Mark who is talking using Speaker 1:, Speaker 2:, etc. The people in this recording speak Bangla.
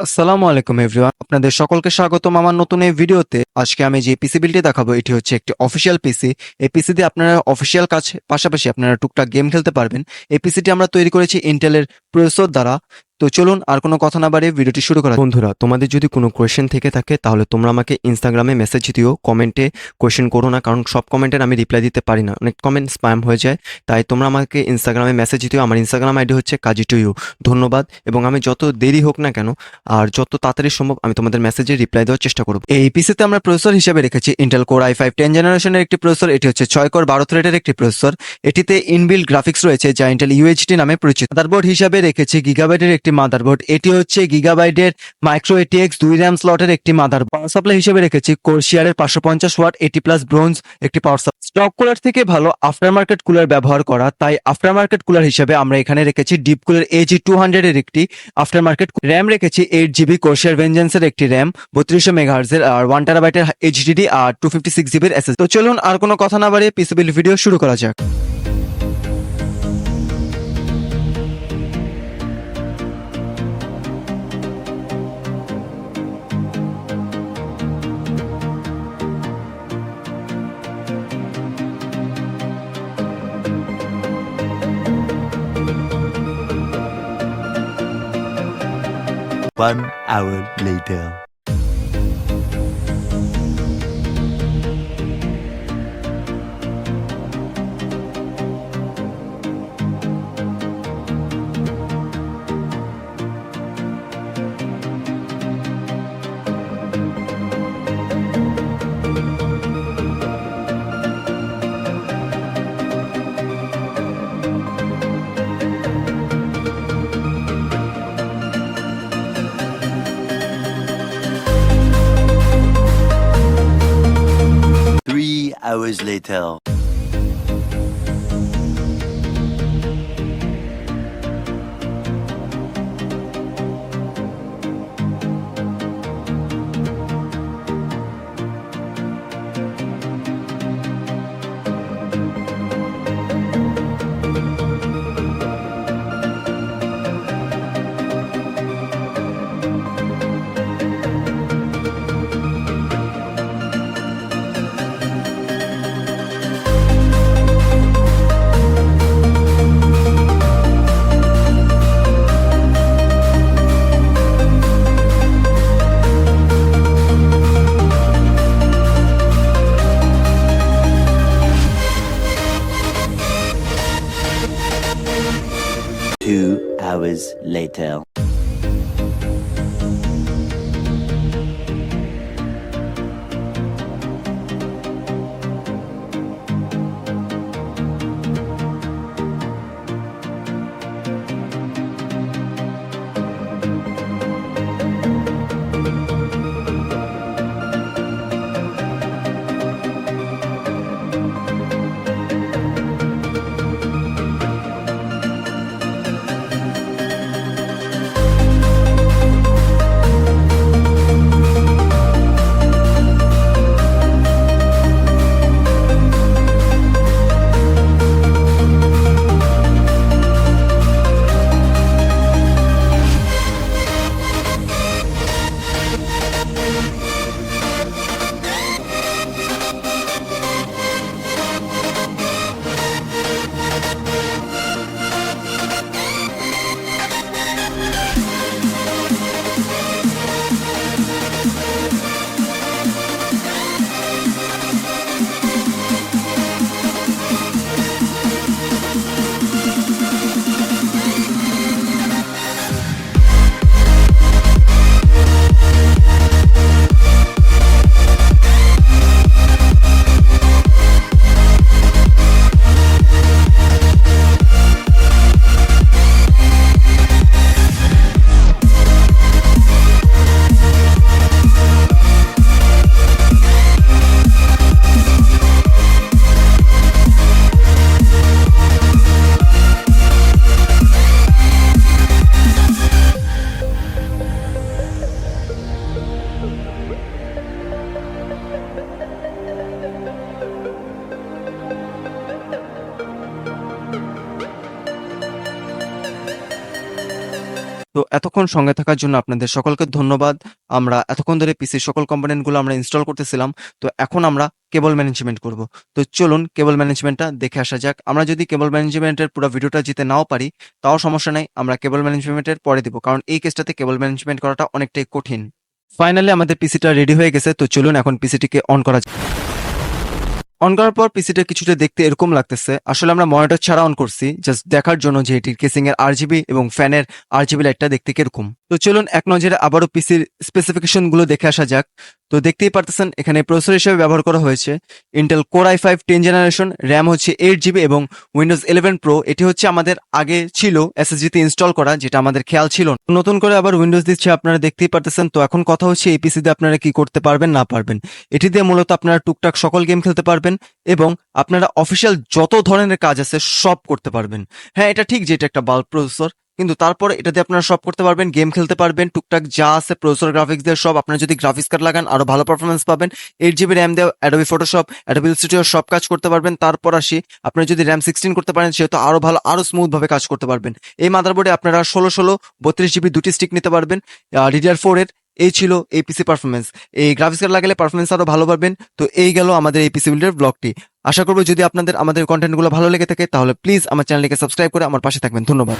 Speaker 1: আসসালামু আলাইকুম এভরিওয়ান। আপনাদের সকলকে স্বাগতম আমার নতুন এই ভিডিওতে। আজকে আমি যে পিসি বিলটি দেখাবো, এটি হচ্ছে একটি অফিসিয়াল পিসি এই পিসিতে আপনারা অফিসিয়াল কাজ পাশাপাশি আপনারা টুকটাক গেম খেলতে পারবেন। এই পিসিটি আমরা তৈরি করেছি ইন্টেলের প্রসেসর দ্বারা। তো চলুন আর কোনো কথা না বাড়িয়ে ভিডিওটি শুরু করা
Speaker 2: বন্ধুরা, তোমাদের যদি কোনো কোয়েশ্চেন থেকে থাকে, তাহলে তোমরা আমাকে ইনস্টাগ্রামে মেসেজ দিও কমেন্টে কোয়েশ্চেন করো না, কারণ সব কমেন্টের আমি রিপ্লাই দিতে পারি না। অনেক কমেন্ট স্প্যাম হয়ে যায়, তাই তোমরা আমাকে ইনস্টাগ্রামে মেসেজ দিও। আমার ইনস্টাগ্রাম আইডি হচ্ছে কাজি টু ইউ। ধন্যবাদ, এবং আমি যত দেরি হোক না কেন, আর যত তাড়াতাড়ি সম্ভব আমি তোমাদের মেসেজে রিপ্লাই দেওয়ার চেষ্টা করব।
Speaker 1: এই পিসিতে আমরা প্রসেসর হিসেবে রেখেছি Intel core i five ten জেনারেশনের একটি প্রসেসর এটি হচ্ছে ছয় কোর বারো থ্রেডের একটি প্রসেসর এটিতে ইনবিল্ড গ্রাফিক্স রয়েছে, যা ইন্টেল ইউএইচডি নামে পরিচিত। মাদারবোর্ড হিসাবে রেখেছি গিগাবাইটের একটি মাদারবোর্ড এটি হচ্ছে গিগাবাইটের মাইক্রো এটিএক্স দুই র্যাম স্লটের একটি মাদার পাওয়ার সাপ্লাই হিসেবে রেখেছি কোরশিয়ারের পাঁচশো পঞ্চাশ ওয়াট এটি প্লাস ব্রোঞ্জ একটি পাওয়ার সাপ্লাই স্টক কুলার থেকে ভালো আফটার মার্কেট কুলার ব্যবহার করা, তাই আফটার মার্কেট কুলার হিসেবে আমরা এখানে রেখেছি deep cooler AG two hundred এর একটি আফটার মার্কেট র্যাম রেখেছি এইট জিবি কোর্শিয়ার ভেঞ্জেন্সের একটি র্যাম বত্রিশশো মেগাহার্জের আর ওয়ান টেরাবাইটের এইচডিডি আর টু ফিফটি সিক্স জিবির এসএস তো চলুন আর কোনো কথা না বাড়িয়ে পিসিবিল ভিডিও শুরু করা যাক।
Speaker 3: One hour later. Hours later. Hours later.
Speaker 1: তো এতক্ষণ সঙ্গে থাকার জন্য আপনাদের সকলকে ধন্যবাদ। আমরা এতক্ষণ ধরে পিসির সকল কম্পোনেন্টগুলো আমরা ইনস্টল করতেছিলাম, তো এখন আমরা কেবল ম্যানেজমেন্ট করব। তো চলুন কেবল ম্যানেজমেন্টটা দেখে আসা যাক। আমরা যদি কেবল ম্যানেজমেন্টের পুরো ভিডিওটা জিতে নাও পারি, তাও সমস্যা নেই, আমরা কেবল ম্যানেজমেন্টের পরে দিব, কারণ এই কেসটাতে কেবল ম্যানেজমেন্ট করাটা অনেকটাই কঠিন। ফাইনালি আমাদের পিসিটা রেডি হয়ে গেছে, তো চলুন এখন পিসিটিকে অন করা যাক। অন করার পর পিসিটা কিছুটা দেখতে এরকম লাগতেছে। আসলে আমরা মনিটর ছাড়া অন করছি জাস্ট দেখার জন্য যে এটির কেসিং এর আরজিবি এবং ফ্যানের আরজিবি লাইটটা দেখতে কীরকম। তো চলুন এক নজরে আবারও পিসির স্পেসিফিকেশনগুলো দেখে আসা যাক। তো দেখতেই পারতেছেন, এখানে প্রসেসর হিসেবে ব্যবহার করা হয়েছে। Intel core i five ten generation RAM হচ্ছে এইট জিবি এবং উইন্ডোজ ইলেভেন প্রো এটি হচ্ছে আমাদের আগে ছিল এসএসজিতে ইনস্টল করা, যেটা আমাদের খেয়াল ছিল। নতুন করে আবার উইন্ডোজ দিচ্ছে, আপনারা দেখতেই পারতেছেন। তো এখন কথা হচ্ছে, এই পিসিতে আপনারা কি করতে পারবেন, না পারবেন? এটি দিয়ে মূলত আপনারা টুকটাক সকল গেম খেলতে পারবেন এবং আপনারা অফিসিয়াল যত ধরনের কাজ আছে, সব করতে পারবেন। হ্যাঁ এটা ঠিক যে এটা একটা বাল্ব প্রসেসর কিন্তু তারপর এটা দিয়ে আপনারা সব করতে পারবেন গেম খেলতে পারবেন, টুকটাক যা আছে প্রসেসর গ্রাফিক্স দিয়ে সব আপনারা যদি গ্রাফিক্স কার্ড লাগান, আরও ভালো পারফরমেন্স পাবেন। এইট জিবি র্যাম দিয়ে অ্যাডোবি ফটোশপ অ্যাডোবি স্টুডিও সব কাজ করতে পারবেন। তারপর আসি, আপনারা যদি র্যাম সিক্সটিন করতে পারেন, সেহেতু আরও ভালো, আরও স্মুথভাবে কাজ করতে পারবেন। এই মাদারবোর্ডে আপনারা ষোলো ষোলো, বত্রিশ জিবি দুটি স্টিক নিতে পারবেন। ডিডিআর ফোর এর, এই ছিল এই পিসি পারফরমেন্স এই গ্রাফিক্স কার্ড লাগালে পারফরমেন্স আরও ভালো পারবেন তো এই গেল আমাদের এই পিসি বিল্ডের ব্লগটি আশা করব যদি আপনাদের, আমাদের কন্টেন্টগুলো ভালো লেগে থাকে, তাহলে প্লিজ আমার চ্যানেলটিকে সাবস্ক্রাইব করে আমার পাশে থাকবেন। ধন্যবাদ।